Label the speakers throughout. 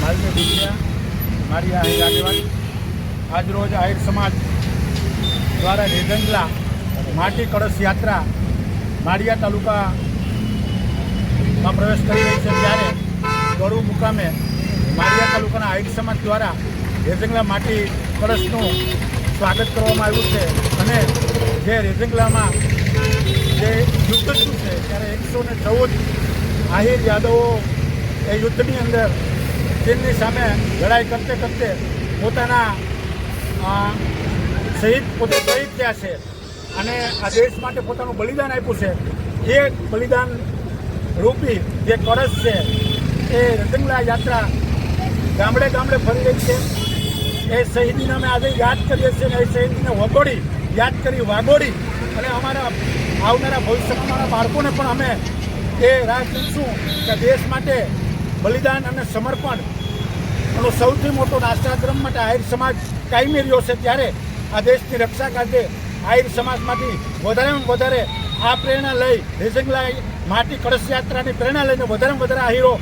Speaker 1: માલદેવ વિદ્યા મારી આ આગેવાન આજરોજ આહિર સમાજ દ્વારા રેજંગલા માટી કળશ યાત્રા માળિયા તાલુકામાં પ્રવેશ કરી રહી છે ત્યારે ગળુ મુકામે માળિયા તાલુકાના આહિર સમાજ દ્વારા રેજંગલા માટી કળશનું સ્વાગત કરવામાં આવ્યું છે અને જે રેજંગલામાં જે યુદ્ધ છે, ત્યારે એકસો ને ચૌદ આહિર યાદવો એ યુદ્ધની અંદર ચીનની સામે લડાઈ કરતે કરતે પોતાના શહીદ, પોતે શહીદ થયા છે. અને આ દેશ માટે પોતાનું બલિદાન આપ્યું છે. એ બલિદાન રૂપી જે કરસ છે, એ રતંગલા યાત્રા ગામડે ગામડે ફરી રહી છે. એ શહીદીને અમે આજે યાદ કરીએ છીએ અને એ શહીદીને વગોડી, યાદ કરી વાગોડી. અને અમારા, આવનારા ભવિષ્યમાં અમારા બાળકોને પણ અમે એ રાહ જોઈશું કે દેશ માટે બલિદાન અને સમર્પણ એનો સૌથી મોટો રાષ્ટ્રાધર્મ માટે આહિર સમાજ કાયમી રહ્યો છે ત્યારે આ દેશની રક્ષા ખાતે આહિર સમાજમાંથી વધારેમાં વધારે આ પ્રેરણા લઈ રેજંગલા માટી કળશ યાત્રાની પ્રેરણા લઈને વધારેમાં વધારે આહિરો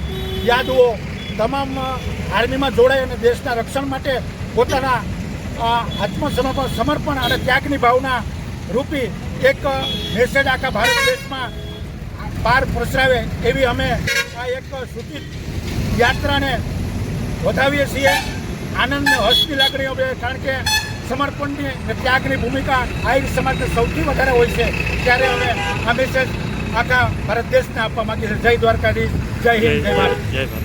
Speaker 1: યાદવો તમામ આર્મીમાં જોડાય અને દેશના રક્ષણ માટે પોતાના આત્મસમર્પણ સમર્પણ અને ત્યાગની ભાવના રૂપી એક મેસેજ આખા ભારત દેશમાં પાર પ્રસરાવે એવી અમે આ એક સૂચિત યાત્રાને વધાવીએ છીએ. આનંદને અને લાગણીઓ કારણ કે સમર્પણની અને ત્યાગની ભૂમિકા આહિર સમાજને સૌથી વધારે હોય છે. ત્યારે અમે આ મેસેજ આખા ભારત દેશને આપવા માંગીએ છીએ. જય દ્વારકાધીશ, જય હિન્દ, જય ભારત.
Speaker 2: જય ભારત.